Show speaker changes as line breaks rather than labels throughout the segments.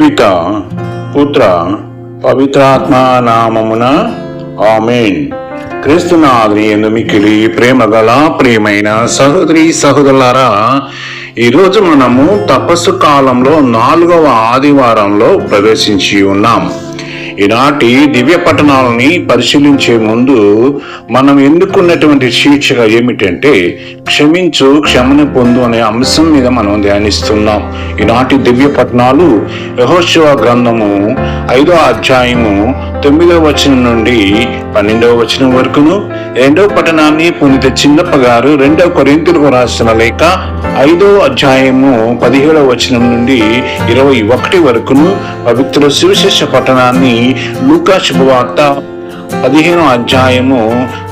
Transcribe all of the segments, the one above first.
పిత పుత్ర పవిత్రాత్మ నామమున ఆమెన్. క్రీస్తునాథుని ఎందు మిక్కిలి ప్రేమ గల ప్రియమైన సహోదరి సహోదరులారా ఈరోజు మనము తపస్సు కాలంలో నాలుగవ ఆదివారంలో ప్రవేశించి ఉన్నాం. ఈనాటి దివ్య పట్టణాలని పరిశీలించే ముందు మనం ఎన్నుకున్నటువంటి శీర్షిక ఏమిటంటే క్షమించు క్షమని పొందు అనే అంశం మీద మనం ధ్యానిస్తున్నాం. ఈనాటి దివ్య పట్టణాలు యహోశివ గ్రంథము ఐదో అధ్యాయము తొమ్మిదవ వచనం నుండి పన్నెండవ వచనం వరకును రెండవ పట్టణాన్ని పునిత చిన్నప్ప గారు రెండవ కొరింతలకు రాసిన లేక ఐదో అధ్యాయము పదిహేడవ వచనం నుండి ఇరవై ఒకటి వరకును పవిత్ర సువిశేష పట్టణాన్ని లూకా శుభవార్త పదిహేను అధ్యాయము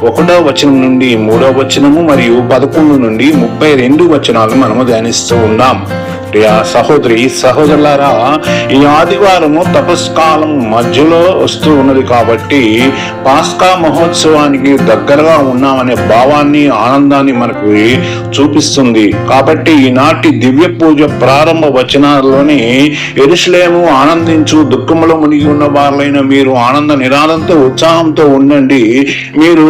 ఒకటో వచనం నుండి మూడో వచనము మరియు పదకొండు నుండి ముప్పై రెండు వచనాలు మనము ధ్యానిస్తూ ఉన్నాం. ప్రియ సహోదరి సహోదరులారా ఈ ఆదివారము తపస్కాలం మధ్యలో వస్తూ ఉన్నది కాబట్టి పాస్కా మహోత్సవానికి దగ్గరగా ఉన్నామనే భావాన్ని ఆనందాన్ని మనకు చూపిస్తుంది. కాబట్టి ఈనాటి దివ్య పూజ ప్రారంభ వచనాల్లోని ఎరుసలేము ఆనందించు దుఃఖములో మునిగి ఉన్న వారులైన మీరు ఆనంద నిరాదంతో ఉత్సాహంతో ఉండండి. మీరు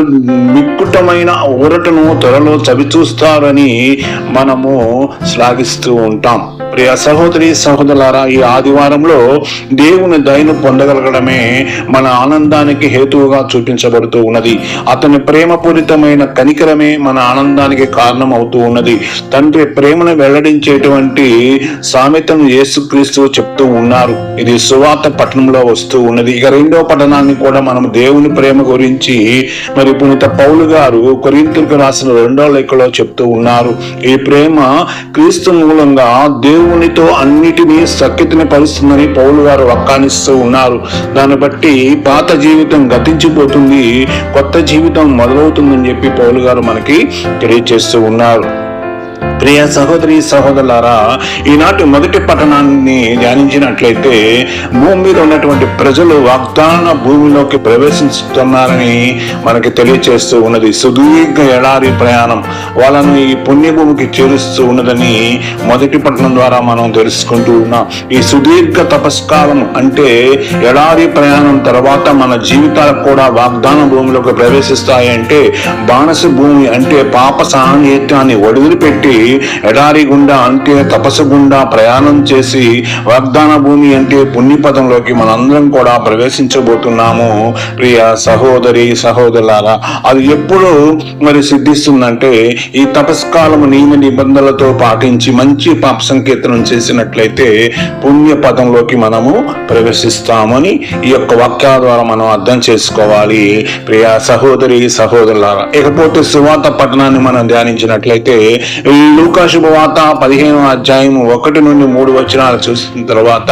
నిక్కుటమైన ఊరటను త్వరలో చవిచూస్తారని మనము శ్లాఘిస్తూ ఉంటాం. ప్రియ సహోదరి సహోదరులారా ఈ ఆదివారంలో దేవుని దయను పొందగలగడమే మన ఆనందానికి హేతువుగా చూపించబడుతూ ఉన్నది. అతని ప్రేమపూరితమైన కనికరమే మన ఆనందానికి కారణం అవుతూ ఉన్నది. తండ్రి ప్రేమను వెల్లడించేటువంటి సామెతను యేసుక్రీస్తు చెప్తూ ఉన్నారు. ఇది సువార్త పట్టణంలో వస్తూ ఉన్నది. ఇక రెండో పట్టణాన్ని కూడా మనం దేవుని ప్రేమ గురించి మరి పునీత పౌలు గారు కొరింతలకు రాసిన రెండో లెక్కలో చెప్తూ ఉన్నారు. ఈ ప్రేమ క్రీస్తు మూలంగా దేవునితో అన్నిటినీ సఖ్యతని పరుస్తుందని పౌలు గారు వక్కానిస్తూ ఉన్నారు. దాన్ని బట్టి పాత జీవితం గతించిపోతుంది కొత్త జీవితం మొదలవుతుందని చెప్పి పౌలు గారు మనకి తెలియజేస్తూ ఉన్నారు. ప్రియ సహోదరి సహోదరులారా ఈనాటి మొదటి పట్టణాన్ని ధ్యానించినట్లయితే భూమి మీద ఉన్నటువంటి ప్రజలు వాగ్దాన భూమిలోకి ప్రవేశిస్తున్నారని మనకి తెలియచేస్తూ ఉన్నది. సుదీర్ఘ ఎడారి ప్రయాణం వాళ్ళను ఈ పుణ్యభూమికి చేరుస్తూ ఉన్నదని మొదటి పట్టణం ద్వారా మనం తెలుసుకుంటూ ఉన్నాం. ఈ సుదీర్ఘ తపస్కాలం అంటే ఎడారి ప్రయాణం తర్వాత మన జీవితాలకు కూడా వాగ్దాన భూమిలోకి ప్రవేశిస్తాయంటే బాణస భూమి అంటే పాప సాన్నిహిత్యాన్ని వదిలిపెట్టి ఎడారి గుండా అంటే తపస్సు గుండా ప్రయాణం చేసి వాగ్దాన భూమి అంటే పుణ్యపదంలోకి మనందరం కూడా ప్రవేశించబోతున్నాము. ప్రియ సహోదరి సహోదరులారా అది ఎప్పుడు మరి సిద్ధిస్తుందంటే ఈ తపస్కాలము నియమ నిబంధనలతో పాటించి మంచి పాప సంకీర్తనం చేసినట్లయితే పుణ్య పదంలోకి మనము ప్రవేశిస్తామని ఈ యొక్క వాక్యాల ద్వారా మనం అర్థం చేసుకోవాలి. ప్రియ సహోదరి సహోదరులారా ఇకపోతే సువాత పట్టణాన్ని మనం ధ్యానించినట్లయితే ఇల్లు లూకాశుభవాత పదిహేను అధ్యాయం ఒకటి నుండి మూడు వచనాలు చూసిన తర్వాత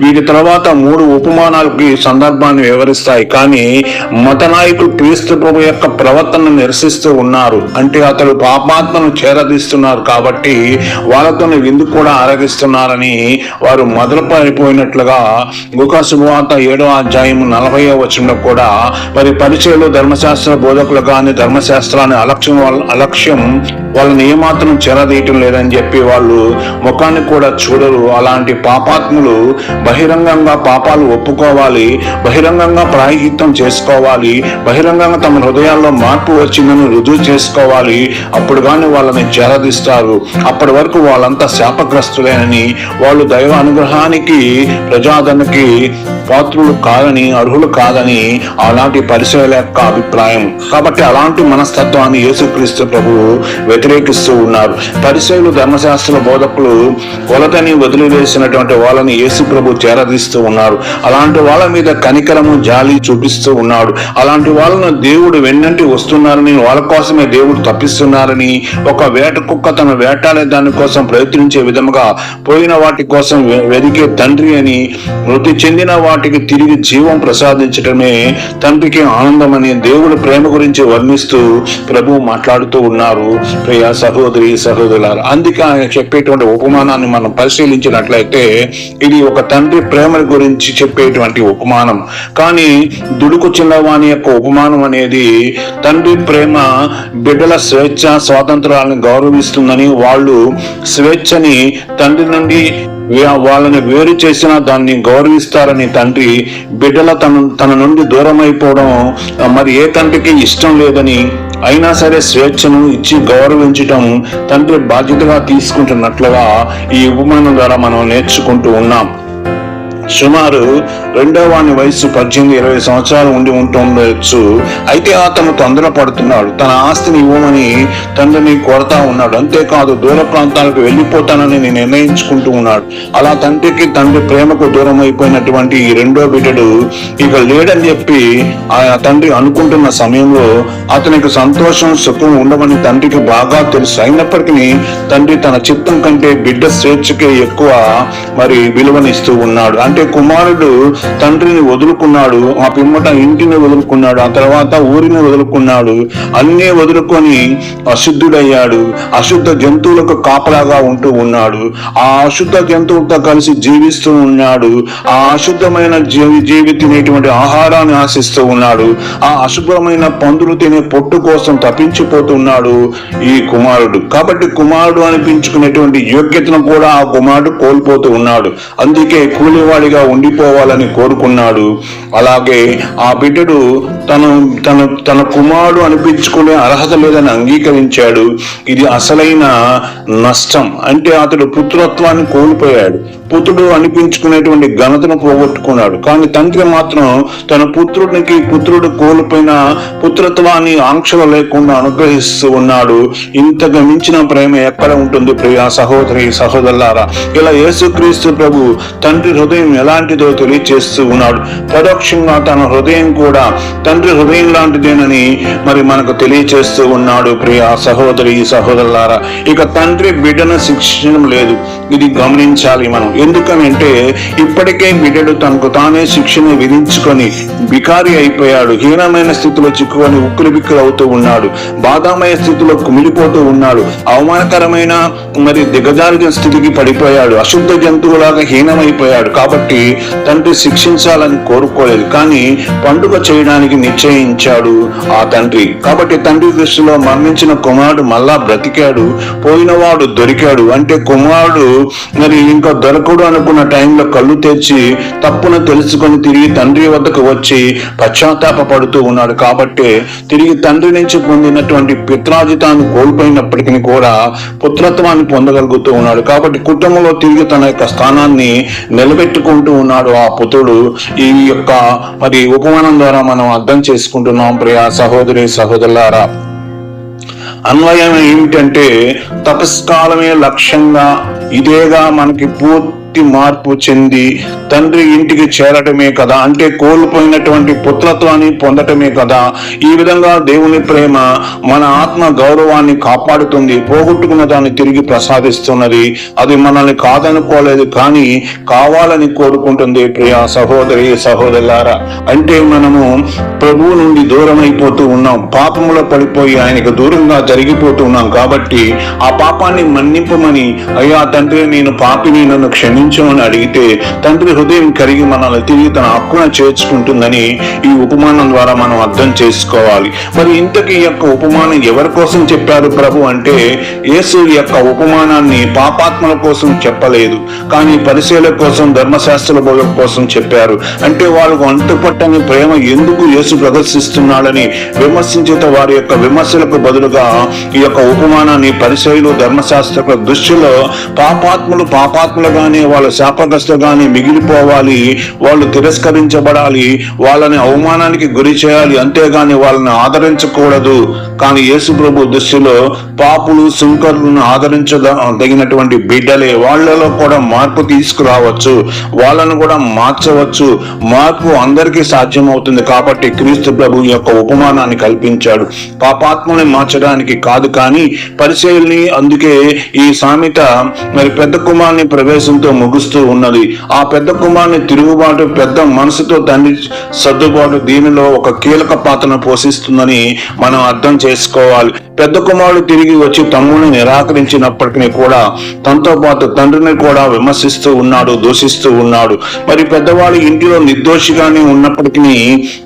వీటి తర్వాత మూడు ఉపమానాలకి సందర్భాన్ని వివరిస్తాయి. కానీ మత నాయకులు క్రీస్తు ప్రభు యొక్క ప్రవర్తనను నిరసిస్తూ ఉన్నారు. అంటే అతడు పాపాత్మను చేరదీస్తున్నారు కాబట్టి వాళ్ళతోని విందు కూడా ఆరగిస్తున్నారని వారు మొదలుపడిపోయినట్లుగా పడిపోయినట్లుగా ఏడో అధ్యాయం నలభై వచనంలో కూడా మరి పరిచయలు ధర్మశాస్త్ర బోధకులు కానీ ధర్మశాస్త్రాన్ని అలక్ష్యం వల్ల- అలక్ష్యం వాళ్ళని ఏమాత్రం చెరదీయటం లేదని చెప్పి వాళ్ళు ముఖాన్ని కూడా చూడరు. అలాంటి పాపాత్ములు బహిరంగంగా పాపాలు ఒప్పుకోవాలి. బహిరంగంగా ప్రాయహిత్యం చేసుకోవాలి. బహిరంగంగా తమ హృదయాల్లో మార్పు వచ్చిందని రుజువు చేసుకోవాలి. అప్పుడు కానీ వాళ్ళని చెరదిస్తారు అప్పటి వరకు వాళ్ళంతా శాపగ్రస్తులేనని వాళ్ళు దైవ అనుగ్రహానికి ప్రజాదరణకి పాత్రులు కాదని అర్హులు కాదని అలాంటి పరిశీల యొక్క అభిప్రాయం. కాబట్టి అలాంటి మనస్తత్వాన్ని యేసుక్రీస్తు ప్రభువు వ్యతిరేకిస్తూ ఉన్నారు. పరిశైలు ధర్మశాస్త్ర బోధకులు కొలతని వదిలివేసినటువంటి వాళ్ళని యేసు ప్రభు చేరదీస్తూ ఉన్నారు అలాంటి వాళ్ళ మీద కనికరము జాలి చూపిస్తూ ఉన్నాడు. అలాంటి వాళ్ళను దేవుడు వెన్నంటి వస్తున్నారని వాళ్ళ కోసమే దేవుడు తప్పిస్తున్నారని ఒక వేట కుక్క తన వేటాడే దాని కోసం ప్రయత్నించే విధముగా పోయిన వాటి కోసం వెదికే తండ్రి అని మృతి చెందిన వాటికి తిరిగి జీవం ప్రసాదించటమే తండ్రికి ఆనందమని దేవుడి ప్రేమ గురించి వర్ణిస్తూ ప్రభు మాట్లాడుతూ ఉన్నారు. ప్రియా సహోదరి సహోదరులారు అందుకే ఆయన చెప్పేటువంటి ఉపమానాన్ని మనం పరిశీలించినట్లయితే ఇది ఒక తండ్రి ప్రేమ గురించి చెప్పేటువంటి ఉపమానం. కానీ దుడుకు చిన్నవాణి యొక్క ఉపమానం అనేది తండ్రి ప్రేమ బిడ్డల స్వేచ్ఛ స్వాతంత్రాలను గౌరవిస్తుందని వాళ్ళు స్వేచ్ఛని తండ్రి నుండి వాళ్ళని వేరు చేసినా దాన్ని గౌరవిస్తారని తండ్రి బిడ్డల తన తన నుండి దూరం అయిపోవడం మరి ఏ తండ్రికి ఇష్టం లేదని అయినా సరే స్వేచ్ఛను ఇచ్చి గౌరవించటం తండ్రి బాధ్యతగా తీసుకుంటున్నట్లుగా ఈ ఉపమానం ద్వారా మనం నేర్చుకుంటూ ఉన్నాం. సుమారు రెండో వాని వయసు పద్దెనిమిది ఇరవై సంవత్సరాలు ఉండి ఉంటుండొచ్చు. అయితే అతను తొందర పడుతున్నాడు. తన ఆస్తిని ఇవ్వమని తండ్రిని కొడతా ఉన్నాడు. అంతేకాదు దూర ప్రాంతాలకు వెళ్ళిపోతానని నేను నిర్ణయించుకుంటూ ఉన్నాడు. అలా తండ్రికి తండ్రి ప్రేమకు దూరం అయిపోయినటువంటి ఈ రెండో బిడ్డడు ఇక లేడని చెప్పి ఆ తండ్రి అనుకుంటున్న సమయంలో అతనికి సంతోషం సుఖం ఉండమని తండ్రికి బాగా తెలుసు. అయినప్పటికీ తండ్రి తన చిత్తం కంటే బిడ్డ స్వేచ్ఛకే ఎక్కువ మరి విలువనిస్తూ ఉన్నాడు. ఎందుకంటే కుమారుడు తండ్రిని వదులుకున్నాడు ఆ పిమ్మట ఇంటిని వదులుకున్నాడు ఆ తర్వాత ఊరిని వదులుకున్నాడు అన్నీ వదులుకొని అశుద్ధుడయ్యాడు అశుద్ధ జంతువులకు కాపలాగా ఉంటూ ఉన్నాడు. ఆ అశుద్ధ జంతువులతో కలిసి జీవిస్తూ ఉన్నాడు. ఆ అశుద్ధమైన జీవి జీవి తినేటువంటి ఆహారాన్ని ఆశిస్తూ ఉన్నాడు. ఆ అశుభ్రమైన పందులు తినే పొట్టు కోసం తప్పించిపోతున్నాడు ఈ కుమారుడు. కాబట్టి కుమారుడు అనిపించుకునేటువంటి యోగ్యతను కూడా ఆ కుమారుడు కోల్పోతూ ఉన్నాడు. అందుకే కూలివాడిగా ఉండిపోవాలని కోరుకున్నాడు. అలాగే ఆ బిడ్డడు తను తన తన కుమారుడు అనిపించుకునే అర్హత లేదని అంగీకరించాడు. ఇది అసలైన నష్టం. అంటే అతడు పుత్రత్వాన్ని కోల్పోయాడు. పుత్రుడు అనిపించుకునేటువంటి ఘనతను పోగొట్టుకున్నాడు. కానీ తండ్రి మాత్రం తన పుత్రుడికి పుత్రుడు కోల్పోయిన పుత్రత్వాన్ని ఆంక్షలు లేకుండా అనుగ్రహిస్తూ ఉన్నాడు. ఇంతకు మించిన ప్రేమ ఎక్కడ ఉంటుంది ప్రియా సహోదరి సహోదరులారా. ఇలా యేసుక్రీస్తు ప్రభు తండ్రి హృదయం ఎలాంటిదో తెలియచేస్తూ ఉన్నాడు. పరోక్షంగా తన హృదయం కూడా తండ్రి హృదయం లాంటిదేనని మరి మనకు తెలియచేస్తూ ఉన్నాడు ప్రియ సహోదరి సహోదరులారా. ఇక తండ్రి బిడ్డను శిక్షించడం లేదు. ఇది గమనించాలి మనం. ఎందుకనంటే ఇప్పటికే బిడ్డడు తనకు తానే శిక్షణ విధించుకొని బికారి అయిపోయాడు. హీనమైన స్థితిలో చిక్కుకొని ఉక్కులు బిక్కులు అవుతూ ఉన్నాడు. బాధామయ స్థితిలో కుమిలిపోతూ ఉన్నాడు. అవమానకరమైన మరి దిగజారిన స్థితికి పడిపోయాడు. అశుద్ధ జంతువులాగా హీనమైపోయాడు. కాబట్టి తండ్రి శిక్షించాలని కోరుకోలేదు కానీ పండుగ చేయడానికి నిశ్చయించాడు ఆ తండ్రి. కాబట్టి తండ్రి దృష్టిలో మరణించిన కుమారుడు మళ్ళా బ్రతికాడు పోయినవాడు దొరికాడు. అంటే కుమారుడు మరి ఇంకా దొరకడు అనుకున్న టైంలో కళ్ళు తెచ్చి తప్పును తెలుసుకొని తిరిగి తండ్రి వద్దకు వచ్చి పశ్చాత్తాప పడుతూ ఉన్నాడు. కాబట్టి తిరిగి తండ్రి నుంచి పొందినటువంటి పిత్రాజితాన్ని కోల్పోయినప్పటికీ కూడా పుత్రత్వాన్ని పొందగలుగుతూ ఉన్నాడు. కాబట్టి కుటుంబంలో తిరిగి తన యొక్క స్థానాన్ని చెప్పుకుంటూ ఉన్నాడు ఆ పుత్రుడు. ఈ యొక్క మరి ఉపమానం ద్వారా మనం అర్థం చేసుకుంటున్నాం ప్రియా సహోదరి సహోదరులారా. అన్వయం ఏమిటంటే తపస్కాలమే లక్ష్యంగా ఇదేగా మనకి పూర్తి మార్పు చెంది తండ్రి ఇంటికి చేరటమే కదా అంటే కోల్పోయినటువంటి పుత్రత్వాన్ని పొందటమే కదా. ఈ విధంగా దేవుని ప్రేమ మన ఆత్మ గౌరవాన్ని కాపాడుతుంది పోగొట్టుకున్న దాన్ని తిరిగి ప్రసాదిస్తున్నది. అది మనల్ని కాదనుకోలేదు కానీ కావాలని కోరుకుంటుంది ప్రియా సహోదరి సహోదరులారా. అంటే మనము ప్రభువు నుండి దూరం అయిపోతూ ఉన్నాం పాపములో పడిపోయి ఆయనకు దూరంగా జరిగిపోతూ ఉన్నాం కాబట్టి ఆ పాపాన్ని మన్నింపమని అయ్యా తండ్రి నేను పాపిని నన్ను క్షమించు అని అడిగితే తండ్రి హృదయం కరిగి మనల్ని తిరిగి తన హక్కున చేర్చుకుంటుందని ఈ ఉపమానం ద్వారా మనం అర్థం చేసుకోవాలి. మరి ఇంతకీ యొక్క ఉపమానం ఎవరి కోసం చెప్పారు ప్రభు అంటే యేసు యొక్క ఉపమానాన్ని పాపాత్మల కోసం చెప్పలేదు. కానీ పరిశీల కోసం ధర్మశాస్త్ర బోధన కోసం చెప్పారు. అంటే వాళ్ళకు అంతుపట్టని ప్రేమ ఎందుకు యేసు ప్రదర్శిస్తున్నాడని విమర్శించేత వారి యొక్క విమర్శలకు బదులుగా ఈ యొక్క ఉపమానాన్ని పరిశైలు ధర్మశాస్త్ర దృష్టిలో పాపాత్ములు పాపాత్ములుగానే వాళ్ళ శాపగ్రస్తుగానే మిగిలిపోవాలి వాళ్ళు తిరస్కరించబడాలి వాళ్ళని అవమానానికి గురి చేయాలి అంతేగాని వాళ్ళని ఆదరించకూడదు. కానీ యేసు ప్రభు దృష్టిలో పాపులు సుంకరులను ఆదరించదగినటువంటి బిడ్డలే వాళ్ళలో కూడా మార్పు తీసుకురావచ్చు వాళ్ళను కూడా మార్చవచ్చు. మార్పు అందరికీ సాధ్యమవుతుంది కాబట్టి క్రీస్తు ప్రభు యొక్క ఉపమానాన్ని కల్పించాడు. పాపాత్మని మార్చడానికి కాదు కానీ పరిచయల్ని అందుకే ఈ సామెత మరి పెద్ద కుమార్ని ప్రవేశంతో ముగుస్తూ ఉన్నది. ఆ పెద్ద కుమారుని తిరుగుబాటు పెద్ద మనసుతో తండ్రి సర్దుబాటు దీనిలో ఒక కీలక పాత్రను పోషిస్తుందని మనం అర్థం చేసుకోవాలి. పెద్ద కుమారుడు తిరిగి వచ్చి తమ్ముని నిరాకరించినప్పటికీ కూడా తనతో పాటు తండ్రిని కూడా విమర్శిస్తూ ఉన్నాడు దూషిస్తూ ఉన్నాడు. మరి పెద్దవాడు ఇంటిలో నిర్దోషిగానే ఉన్నప్పటికీ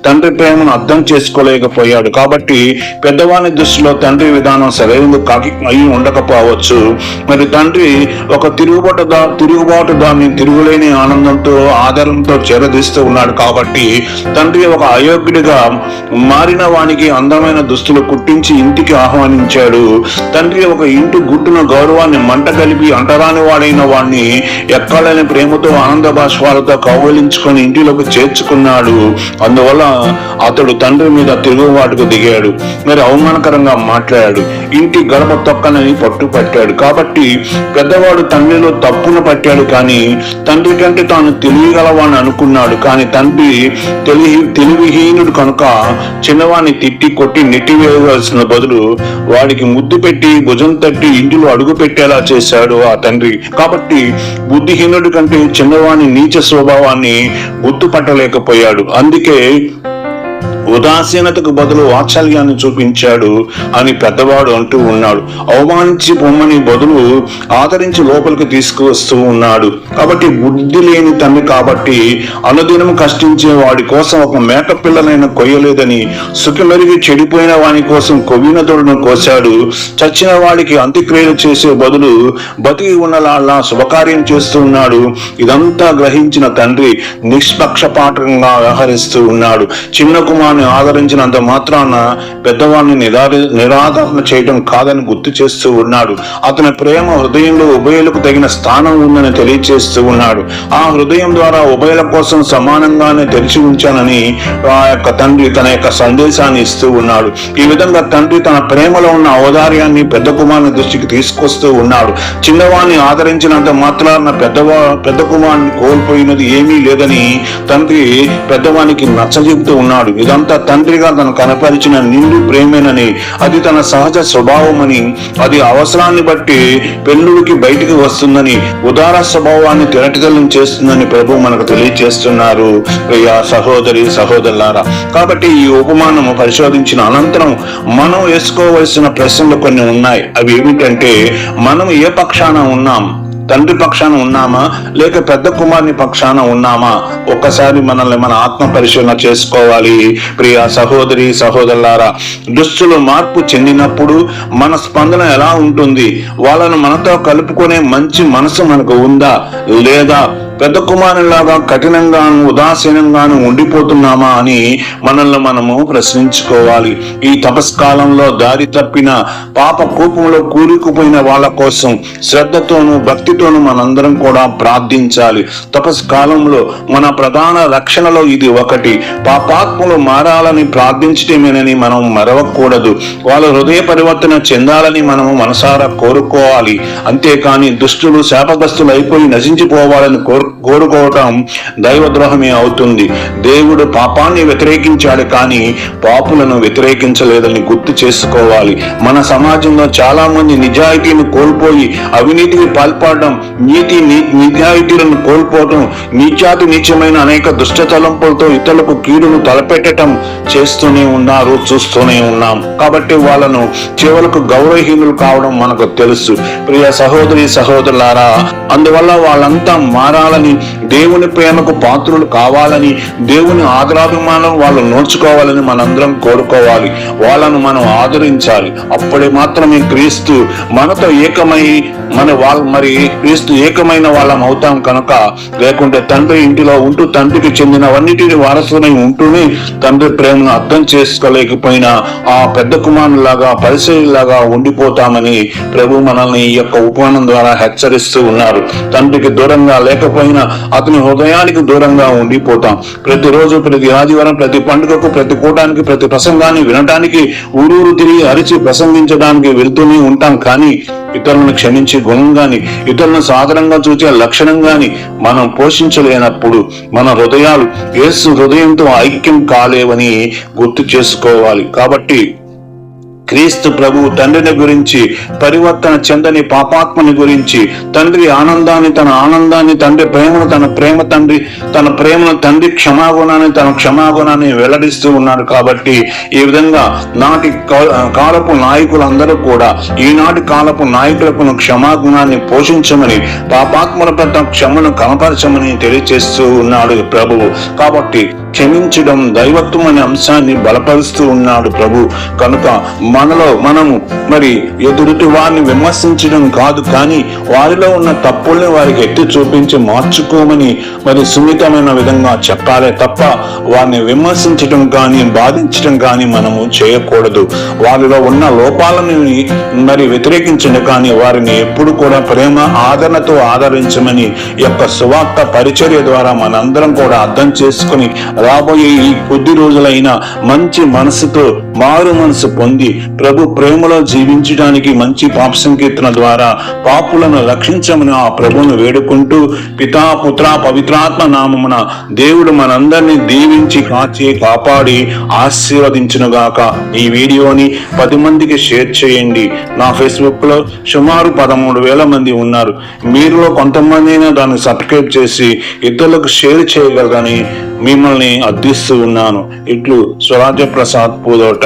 తండ్రి ప్రేమను అర్థం చేసుకోలేకపోయాడు. కాబట్టి పెద్దవాని దృష్టిలో తండ్రి విధానం సరైనది కాకి అయి ఉండకపోవచ్చు. మరి తండ్రి ఒక తిరుగుబాటు తిరుగుబాటు పాటు దాన్ని తిరుగులేని ఆనందంతో ఆదరణతో చేరదీస్తూ ఉన్నాడు. కాబట్టి తండ్రి ఒక అయోగ్యుడిగా మారిన వానికి అందమైన దుస్తులు కుట్టించి ఇంటికి ఆహ్వానించాడు. తండ్రి ఒక ఇంటి గుట్టున గౌరవాన్ని మంట కలిపి అంటరాని వాడైన వాడిని ఎక్కాలని ప్రేమతో ఆనంద భాష్పాలతో కౌగలించుకొని ఇంటిలోకి చేర్చుకున్నాడు. అందువల్ల అతడు తండ్రి మీద తిరుగుబాటుకు దిగాడు. మరి అవమానకరంగా మాట్లాడాడు. ఇంటి గడప తొక్కనని పట్టు పట్టాడు కాబట్టి పెద్దవాడు తండ్రిలో తప్పును పట్టాడు. కానీ తండ్రి కంటే తాను తెలియగలవాని అనుకున్నాడు. కానీ తండ్రి తెలివి తెలివిహీనుడు కనుక చిన్నవాడిని తిట్టి కొట్టి నెట్టివేయవలసిన బదులు వాడికి ముద్దు పెట్టి భుజం తట్టి ఇంటిలో అడుగు పెట్టేలా చేశాడు ఆ తండ్రి. కాబట్టి బుద్ధిహీనుడి కంటే చిన్నవాని నీచ స్వభావాన్ని గుర్తుపట్టలేకపోయాడు. అందుకే ఉదాసీనతకు బదులు వాత్సల్యాన్ని చూపించాడు అని పెద్దవాడు అంటూ ఉన్నాడు. అవమానించి పొమ్మని బదులు ఆదరించి లోపలికి తీసుకువస్తూ ఉన్నాడు. కాబట్టి బుద్ధి లేని తండ్రి కాబట్టి అనుదినం కష్టించే వాడి కోసం ఒక మేక పిల్లలైన కొయ్యలేదని సుఖమెరిగి చెడిపోయిన వాని కోసం కొవ్విన దొడును కోశాడు. చచ్చిన వాడికి అంత్యక్రియలు చేసే బదులు బతికి ఉన్నలా శుభకార్యం చేస్తూ ఉన్నాడు. ఇదంతా గ్రహించిన తండ్రి నిష్పక్షపాతంగా వ్యవహరిస్తూ ఉన్నాడు. చిన్న కుమారుని ఆదరించినంత మాత్రాన పెద్దవాణ్ణి నిరారి నిరాదరణ చేయడం కాదని గుర్తు చేస్తూ ఉన్నాడు. అతని ప్రేమ హృదయంలో ఉభయలకు తగిన స్థానం ఉందని తెలియచేస్తూ ఉన్నాడు. ఆ హృదయం ద్వారా ఉభయల కోసం సమానంగానే తెరిచి ఉంచానని ఆ యొక్క తండ్రి తన యొక్క సందేశాన్ని ఇస్తూ ఉన్నాడు. ఈ విధంగా తండ్రి తన ప్రేమలో ఉన్న ఔదార్యాన్ని పెద్ద కుమారుని దృష్టికి తీసుకొస్తూ ఉన్నాడు. చిన్నవాణ్ణి ఆదరించినంత మాత్రాన పెద్దవా పెద్ద కుమారుని కోల్పోయినది ఏమీ లేదని తండ్రి పెద్దవానికి నచ్చజెబుతూ ఉన్నాడు. ఇదంతా తండ్రిగా తను కనపరిచిన నిండు ప్రేమేనని అది తన సహజ స్వభావమని అది అవసరాన్ని బట్టి పెళ్ళుడికి బయటికి వస్తుందని ఉదార స్వభావాన్ని తిరటిదలం చేస్తుందని ప్రభు మనకు తెలియజేస్తున్నారు ప్రియా సహోదరి సహోదరులారా కాబట్టి ఈ ఉపమానము పరిశోధించిన అనంతరం మనం వేసుకోవలసిన ప్రశ్నలు కొన్ని ఉన్నాయి. అవి ఏమిటంటే మనం ఏ పక్షాన ఉన్నాం? తండ్రి పక్షాన ఉన్నామా? లేక పెద్ద కుమారుని పక్షాన ఉన్నామా? ఒక్కసారి మనల్ని మన ఆత్మ పరిశీలన చేసుకోవాలి. ప్రియ సహోదరి సహోదరులారా దుస్తులు మార్పు చెందినప్పుడు మన స్పందన ఎలా ఉంటుంది? వాళ్ళను మనతో కలుపుకునే మంచి మనసు మనకు ఉందా? లేదా పెద్ద కుమారులాగా కఠినంగాను ఉదాసీనంగాను ఉండిపోతున్నామా అని మనల్ని మనము ప్రశ్నించుకోవాలి. ఈ తపస్కాలంలో దారి తప్పిన పాప కూపంలో కూలికుపోయిన వాళ్ళ కోసం శ్రద్ధతోను భక్తితోను మనందరం కూడా ప్రార్థించాలి. తపస్కాలంలో మన ప్రధాన రక్షణలో ఇది ఒకటి. పాపాత్మలు మారాలని ప్రార్థించటమేనని మనం మరవకూడదు. వాళ్ళ హృదయ పరివర్తన చెందాలని మనము మనసారా కోరుకోవాలి. అంతేకాని దుష్టులు శాపగ్రస్తులు అయిపోయి నశించిపోవాలని కోరు కోరుకోవటం దైవద్రోహమే అవుతుంది. దేవుడు పాపాన్ని వ్యతిరేకించాడు కానీ పాపులను వ్యతిరేకించలేదని గుర్తు చేసుకోవాలి. మన సమాజంలో చాలా మంది నిజాయితీని కోల్పోయి అవినీతికి పాల్పడడం నీతి నిజాయితీలను కోల్పోవడం నీచాతి నీచమైన అనేక దుష్ట తలంపులతో ఇతరులకు కీడును తలపెట్టడం చేస్తూనే ఉన్నారు చూస్తూనే ఉన్నాం. కాబట్టి వాళ్ళను చివరకు గౌరవహీనులు కావడం మనకు తెలుసు. ప్రియ సహోదరి సహోదరులారా అందువల్ల వాళ్ళంతా మారాల కావాలని దేవుని ప్రేమకు పాత్రులు కావాలని దేవుని ఆదరాభిమానం వాళ్ళు నోడ్చుకోవాలని మనందరం కోరుకోవాలి. వాళ్ళను మనం ఆదరించాలి. అప్పుడే మాత్రమే క్రీస్తు మనతో ఏకమై మన వాళ్ళ మరి క్రీస్తు ఏకమైన వాళ్ళం అవుతాం కనుక లేకుంటే తండ్రి ఇంటిలో ఉంటూ తండ్రికి చెందినవన్నిటిని వారసులై ఉంటూనే తండ్రి ప్రేమను అర్థం చేసుకోలేకపోయినా ఆ పెద్ద కుమారులాగా పరిశీలిలాగా ఉండిపోతామని ప్రభు మనల్ని ఈ యొక్క ఉపమానం ద్వారా హెచ్చరిస్తూ ఉన్నారు. తండ్రికి దూరంగా లేకపోతే లేకపోయినా అతని హృదయానికి దూరంగా ఉండిపోతాం. ప్రతిరోజు ప్రతి ఆదివారం ప్రతి పండుగకు ప్రతి కూటానికి ప్రతి ప్రసంగాన్ని వినటానికి ఊరూరు తిరిగి అరిచి ప్రసంగించడానికి వెళ్తూనే ఉంటాం. కానీ ఇతరులను క్షమించే గుణం గాని ఇతరులను సాధారణంగా చూసే లక్షణం గాని మనం పోషించలేనప్పుడు మన హృదయాలు యేసు హృదయంతో ఐక్యం కాలేవని గుర్తు చేసుకోవాలి. కాబట్టి క్రీస్తు ప్రభు తండ్రిని గురించి పరివర్తన చెందని పాపాత్మని గురించి తండ్రి ఆనందాన్ని తన ఆనందాన్ని తండ్రి ప్రేమను తన ప్రేమ తండ్రి తన ప్రేమను తండ్రి క్షమాగుణాన్ని తన క్షమాగుణాన్ని వెల్లడిస్తూ ఉన్నాడు కాబట్టి ఈ విధంగా నాటి కాలపు నాయకులందరూ కూడా ఈనాటి కాలపు నాయకులకు క్షమాగుణాన్ని పోషించమని పాపాత్మల పట్ల క్షమను కనపరచమని తెలియచేస్తూ ఉన్నాడు ప్రభువు కాబట్టి క్షమించడం దైవత్వం అనే అంశాన్ని బలపరుస్తూ ఉన్నాడు ప్రభు. కనుక మనలో మనము మరి ఎదుటి వారిని విమర్శించడం కాదు కానీ వారిలో ఉన్న తప్పుల్ని వారికి ఎత్తి చూపించి మార్చుకోమని మరి సున్నితమైన విధంగా చెప్పాలే తప్ప వారిని విమర్శించడం కానీ బాధించడం కానీ మనము చేయకూడదు. వారిలో ఉన్న లోపాలను మరి వ్యతిరేకించండి కానీ వారిని ఎప్పుడు కూడా ప్రేమ ఆదరణతో ఆదరించమని యొక్క సువార్త పరిచర్య ద్వారా మనందరం కూడా అర్థం చేసుకుని రాబోయే ఈ కొద్ది రోజులైన మంచి మనసుతో మారు మనసు పొంది ప్రభు ప్రేమలో జీవించడానికి మంచి పాప సంకీర్తన ద్వారా పాపులను రక్షించమని ఆ ప్రభును వేడుకుంటూ పితా పుత్ర పవిత్రాత్మ నామమున దేవుడు మనందరినీ దీవించి కాచి కాపాడి ఆశీర్వదించునుగాక. ఈ వీడియోని పది మందికి షేర్ చేయండి. నా ఫేస్బుక్లో సుమారు పదమూడు వేల మంది ఉన్నారు. మీరులో కొంతమంది దాన్ని సబ్స్క్రైబ్ చేసి ఇతరులకు షేర్ చేయగలరని మిమ్మల్ని అర్థిస్తూ ఉన్నాను. ఇట్లు స్వరాజ్య ప్రసాద్ పూదోట.